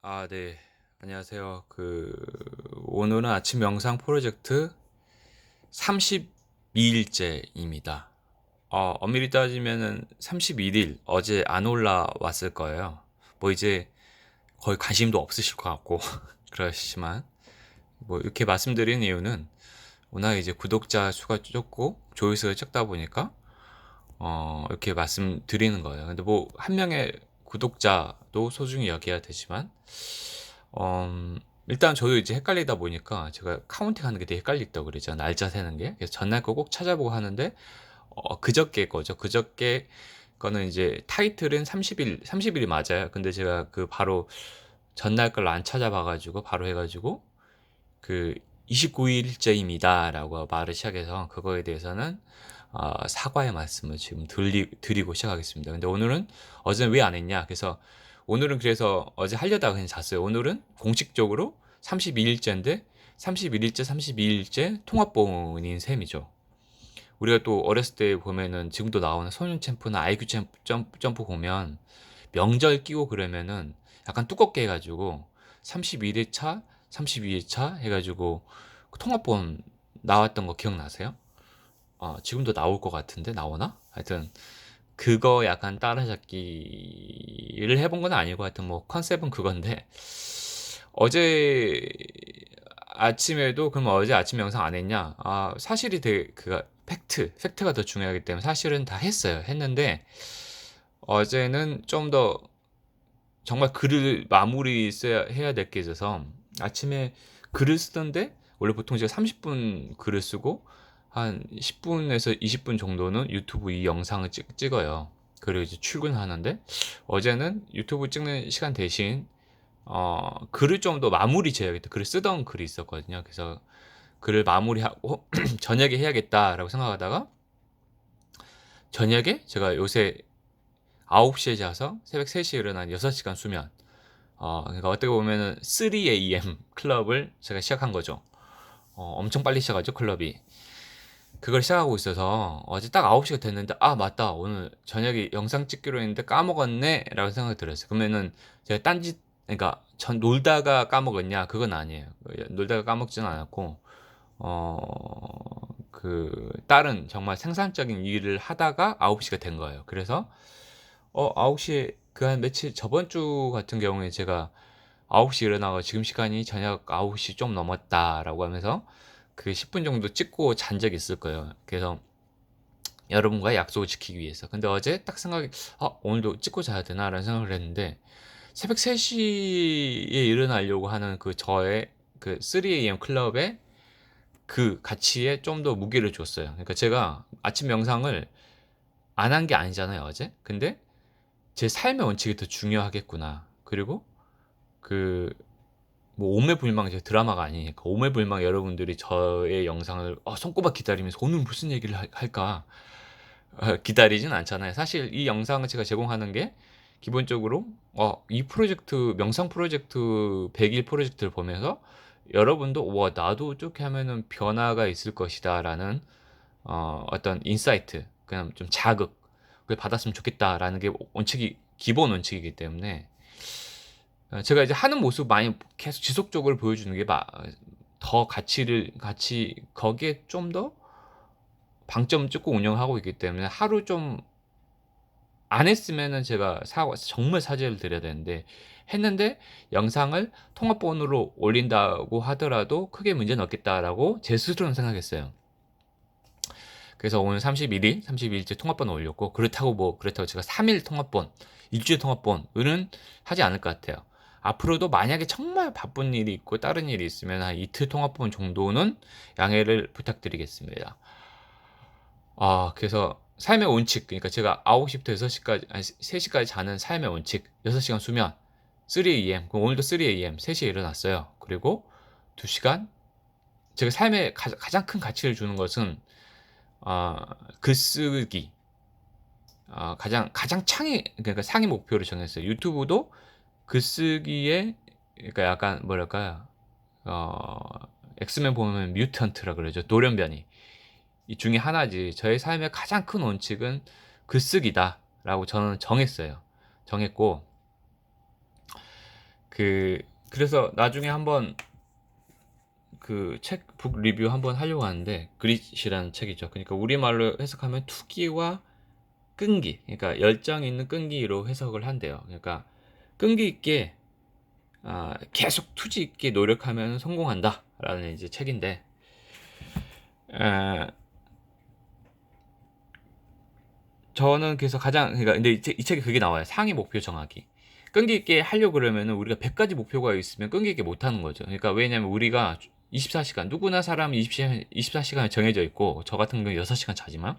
아, 네. 안녕하세요. 그, 오늘은 아침 영상 프로젝트 32일째입니다. 어, 엄밀히 따지면은 31일, 어제 안 올라왔을 거예요. 뭐 이제 거의 관심도 없으실 것 같고, 그러시지만, 뭐 이렇게 말씀드린 이유는 워낙 이제 구독자 수가 적고, 조회수가 적다 보니까, 어, 이렇게 말씀드리는 거예요. 근데 뭐, 한 명의 구독자도 소중히 여겨야 되지만, 어, 일단 저도 이제 헷갈리다 보니까 제가 카운팅 하는 게 되게 헷갈리다고 그러죠. 날짜 세는 게. 그래서 전날 거 꼭 찾아보고 하는데, 어, 그저께 거죠. 그저께 거는 이제 타이틀은 30일, 30일이 맞아요. 근데 제가 그 바로 전날 걸 안 찾아봐 가지고 바로 해가지고 그 29일째입니다라고 말을 시작해서 그거에 대해서는 어, 사과의 말씀을 지금 드리, 드리고 시작하겠습니다. 근데 오늘은 어제는 왜 안 했냐? 그래서 오늘은 그래서 어제 하려다가 그냥 잤어요. 오늘은 공식적으로 32일째인데 31일째, 32일째 통합본인 셈이죠. 우리가 또 어렸을 때 보면은 지금도 나오는 소년 챔프나 아이큐 챔프, 점프, 점프 보면 명절 끼고 그러면은 약간 두껍게 해가지고 31일차, 32일차 해가지고 그 통합본 나왔던 거 기억나세요? 어, 지금도 나올 것 같은데 나오나? 하여튼 그거 약간 따라잡기를 해본 건 아니고 하여튼 뭐 컨셉은 그건데 어제 아침에도 그럼 어제 아침 영상 안 했냐? 아 사실이 되게 그가 팩트 팩트가 더 중요하기 때문에 사실은 다 했어요. 했는데 어제는 좀 더 정말 글을 마무리 써야 해야 될 게 있어서 아침에 글을 쓰던데 원래 보통 제가 30분 글을 쓰고 한 10분에서 20분 정도는 유튜브 이 영상을 찍, 찍어요. 그리고 이제 출근하는데 어제는 유튜브 찍는 시간 대신 어, 글을 좀 더 마무리 지어야겠다. 글을 쓰던 글이 있었거든요. 그래서 글을 마무리하고 저녁에 해야겠다라고 생각하다가 저녁에 제가 요새 9시에 자서 새벽 3시에 일어난 6시간 수면 어, 그러니까 어떻게 보면은 3am 클럽을 제가 시작한 거죠. 어, 엄청 빨리 시작하죠, 클럽이. 그걸 시작하고 있어서 어제 딱 9시가 됐는데 아 맞다. 오늘 저녁에 영상 찍기로 했는데 까먹었네? 라고 생각이 들었어요. 그러면은 제가 딴짓 그러니까 전 놀다가 까먹었냐? 그건 아니에요. 놀다가 까먹지는 않았고 어 그 다른 정말 생산적인 일을 하다가 9시가 된 거예요. 그래서 어 9시에 그 한 며칠 저번 주 같은 경우에 제가 9시 일어나고 지금 시간이 저녁 9시 좀 넘었다라고 하면서 그 10분 정도 찍고 잔 적이 있을 거예요. 그래서 여러분과 약속을 지키기 위해서. 근데 어제 딱 생각이, 아, 오늘도 찍고 자야 되나 라는 생각을 했는데, 새벽 3시에 일어나려고 하는 그 저의 그 3am 클럽의 그 가치에 좀 더 무게를 줬어요. 그러니까 제가 아침 명상을 안 한 게 아니잖아요, 어제. 근데 제 삶의 원칙이 더 중요하겠구나. 그리고 그 뭐 오매불망 제 드라마가 아니니까 오매불망 여러분들이 저의 영상을 어, 손꼽아 기다리면서 오늘 무슨 얘기를 할- 할까 어, 기다리진 않잖아요. 사실 이 영상을 제가 제공하는 게 기본적으로 어, 이 프로젝트 명상 프로젝트 100일 프로젝트를 보면서 여러분도 와 나도 어떻게 하면은 변화가 있을 것이다라는 어, 어떤 인사이트 그냥 좀 자극 그걸 받았으면 좋겠다라는 게 원칙이 기본 원칙이기 때문에 어, 제가 이제 하는 모습 많이 계속 지속적으로 보여주는 게 더 가치를 같이 거기에 좀 더 방점 찍고 운영하고 있기 때문에 하루 좀 안 했으면은 제가 사과 정말 사죄를 드려야 되는데 했는데 영상을 통합본으로 올린다고 하더라도 크게 문제는 없겠다라고 제 스스로는 생각했어요. 그래서 오늘 31일, 32일째 통합본을 올렸고 그렇다고 뭐 그렇다고 제가 3일 통합본, 일주일 통합본은 하지 않을 것 같아요. 앞으로도 만약에 정말 바쁜 일이 있고 다른 일이 있으면 한 이틀 통합본 정도는 양해를 부탁드리겠습니다. 아, 그래서 삶의 원칙, 그러니까 제가 9시부터 6시까지, 아니, 3시까지 자는 삶의 원칙, 6시간 수면, 3am, 그럼 오늘도 3am, 3시에 일어났어요. 그리고 2시간, 제가 삶에 가, 가장 큰 가치를 주는 것은, 어, 글쓰기, 어, 가장, 가장 창의, 그러니까 상위 목표를 정했어요. 유튜브도 글쓰기에 그러니까 약간 뭐랄까요 어 엑스맨 보면 뮤턴트라 그러죠 돌연변이 이 중에 하나지 저의 삶의 가장 큰 원칙은 글쓰기다라고 저는 정했어요 정했고 그 그래서 나중에 한번 그 책 북 리뷰 한번 하려고 하는데 그릿이라는 책이죠. 그러니까 우리말로 해석하면 투기와 끈기. 그러니까 열정 있는 끈기로 해석을 한대요. 그러니까 끈기 있게 아, 계속 투지 있게 노력하면 성공한다라는 이제 책인데 에, 저는 그래서 가장 그러니까 근데 이, 책, 이 책에 그게 나와요. 상위 목표 정하기. 끈기 있게 하려고 그러면은 우리가 100가지 목표가 있으면 끈기 있게 못 하는 거죠. 그러니까 왜냐면 우리가 24시간 누구나 사람이 24시간, 24시간이 정해져 있고 저 같은 경우 6시간 자지만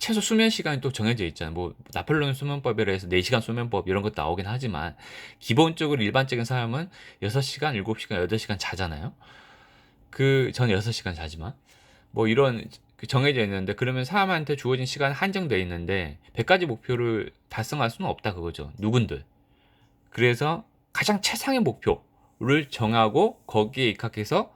최소 수면 시간이 또 정해져 있잖아요. 뭐 나폴레옹 수면법이라 해서 4시간 수면법 이런 것도 나오긴 하지만 기본적으로 일반적인 사람은 6시간, 7시간, 8시간 자잖아요. 그 저는 6시간 자지만 뭐 이런 그 정해져 있는데 그러면 사람한테 주어진 시간 한정돼 있는데 100가지 목표를 달성할 수는 없다 그거죠. 누군들. 그래서 가장 최상의 목표를 정하고 거기에 입각해서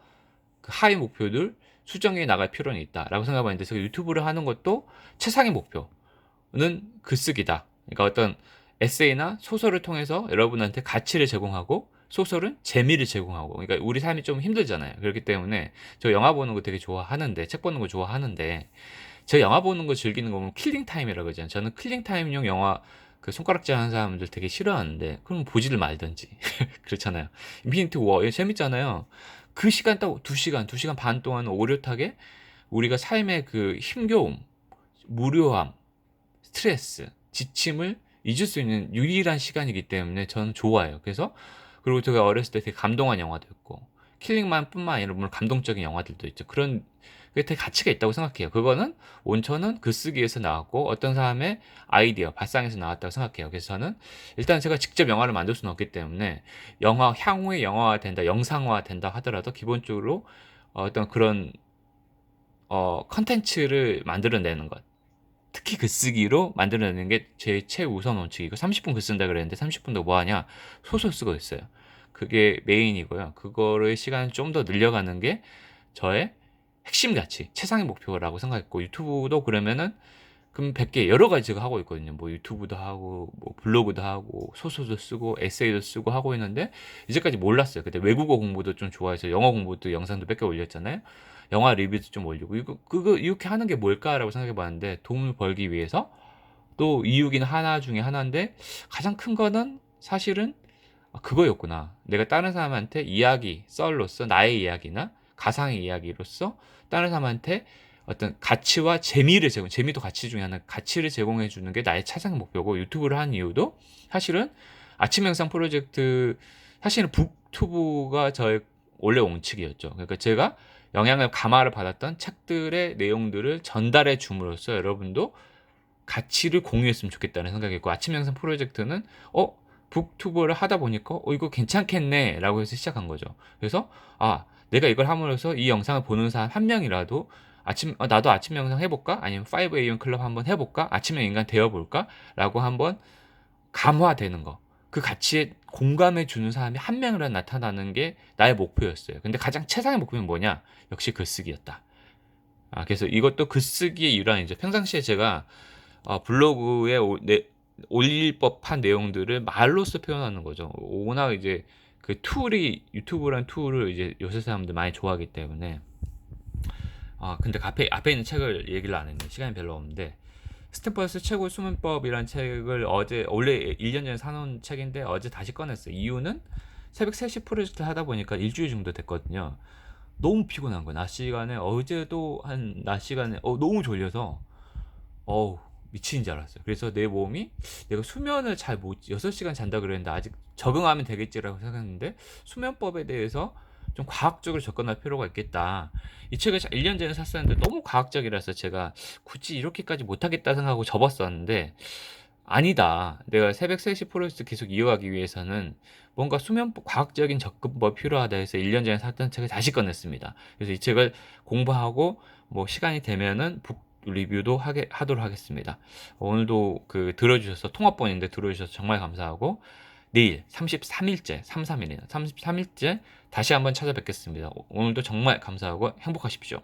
그 하위 목표들 수정해 나갈 필요는 있다라고 생각하는데 제가 유튜브를 하는 것도 최상의 목표는 글쓰기다. 그러니까 어떤 에세이나 소설을 통해서 여러분한테 가치를 제공하고 소설은 재미를 제공하고 그러니까 우리 삶이 좀 힘들잖아요. 그렇기 때문에 저 영화 보는 거 되게 좋아하는데 책 보는 거 좋아하는데 저 영화 보는 거 즐기는 거 보면 킬링 타임이라고 하잖아요. 저는 킬링 타임용 영화 그 손가락질 하는 사람들 되게 싫어하는데 그럼 보지를 말든지 그렇잖아요. 인피니티 워 이거 재밌잖아요. 그 시간 딱 2시간, 2시간 반 동안 오젓하게 우리가 삶의 그 힘겨움, 무료함, 스트레스, 지침을 잊을 수 있는 유일한 시간이기 때문에 저는 좋아해요. 그래서 그리고 제가 어렸을 때 되게 감동한 영화도 있고 킬링만 뿐만 아니라 물론 감동적인 영화들도 있죠. 그런 그게 되게 가치가 있다고 생각해요. 그거는 온천은 글쓰기에서 나왔고 어떤 사람의 아이디어, 발상에서 나왔다고 생각해요. 그래서 저는 일단 제가 직접 영화를 만들 수는 없기 때문에 영화 향후에 영화화 된다, 영상화 된다 하더라도 기본적으로 어떤 그런 어 컨텐츠를 만들어내는 것. 특히 글쓰기로 만들어내는 게 제 최우선 원칙이고 30분 글 쓴다 그랬는데 30분도 뭐 하냐? 소설 쓰고 있어요. 그게 메인이고요. 그거를 시간을 좀 더 늘려가는 게 저의 핵심 가치, 최상의 목표라고 생각했고 유튜브도 그러면은 그럼 100개 여러 가지 제가 하고 있거든요. 뭐 유튜브도 하고 뭐 블로그도 하고 소설도 쓰고 에세이도 쓰고 하고 있는데 이제까지 몰랐어요. 그때 외국어 공부도 좀 좋아해서 영어 공부도 영상도 몇 개 올렸잖아요. 영화 리뷰도 좀 올리고 이거 그거 이렇게 하는 게 뭘까라고 생각해 봤는데 돈을 벌기 위해서 또 이유긴 하나 중에 하나인데 가장 큰 거는 사실은 아, 그거였구나. 내가 다른 사람한테 이야기, 썰로서 나의 이야기나 가상의 이야기로서 다른 사람한테 어떤 가치와 재미를 제공, 재미도 가치 중에 하나, 가치를 제공해 주는 게 나의 최상의 목표고 유튜브를 한 이유도 사실은 아침 영상 프로젝트 사실은 북튜브가 저의 원래 원칙이었죠. 그러니까 제가 영향을 감화를 받았던 책들의 내용들을 전달해 줌으로써 여러분도 가치를 공유했으면 좋겠다는 생각이었고 아침 영상 프로젝트는 어 북튜브를 하다 보니까 어 이거 괜찮겠네라고 해서 시작한 거죠. 그래서 아 내가 이걸 함으로써 이 영상을 보는 사람 한 명이라도 아침 어, 나도 아침 영상 해볼까? 아니면 5am 클럽 한번 해볼까? 아침형 인간 되어볼까? 라고 한번 감화되는 거. 그 가치에 공감해 주는 사람이 한 명이라도 나타나는 게 나의 목표였어요. 근데 가장 최상의 목표는 뭐냐? 역시 글쓰기였다. 아, 그래서 이것도 글쓰기의 일환이죠. 평상시에 제가 어, 블로그에 오, 내, 올릴 법한 내용들을 말로써 표현하는 거죠. 워낙 이제 그 툴이 유튜브라는 툴을 이제 요새 사람들 많이 좋아하기 때문에 아 근데 앞에 앞에 있는 책을 얘기를 안 했네 시간이 별로 없는데 스탠퍼스 최고 수문법이라는 책을 어제 원래 1년 전에 사놓은 책인데 어제 다시 꺼냈어요. 이유는 새벽 3시 프로젝트 하다 보니까 일주일 정도 됐거든요. 너무 피곤한 거예요. 낮 시간에 어제도 한 낮 시간에 어 너무 졸려서 어우 미치는 줄 알았어요. 그래서 내 몸이 내가 수면을 잘 못, 6시간 잔다 그랬는데 아직 적응하면 되겠지라고 생각했는데 수면법에 대해서 좀 과학적으로 접근할 필요가 있겠다. 이 책을 1년 전에 샀었는데 너무 과학적이라서 제가 굳이 이렇게까지 못하겠다 생각하고 접었었는데 아니다. 내가 새벽 3시 프로젝트 계속 이어가기 위해서는 뭔가 수면법, 과학적인 접근법이 필요하다 해서 1년 전에 샀던 책을 다시 꺼냈습니다. 그래서 이 책을 공부하고 뭐 시간이 되면은 북 리뷰도 하게, 하도록 하겠습니다. 오늘도 그 들어주셔서 통합번인데 들어주셔서 정말 감사하고 내일 33일째 33일이나 33일째 다시 한번 찾아뵙겠습니다. 오늘도 정말 감사하고 행복하십시오.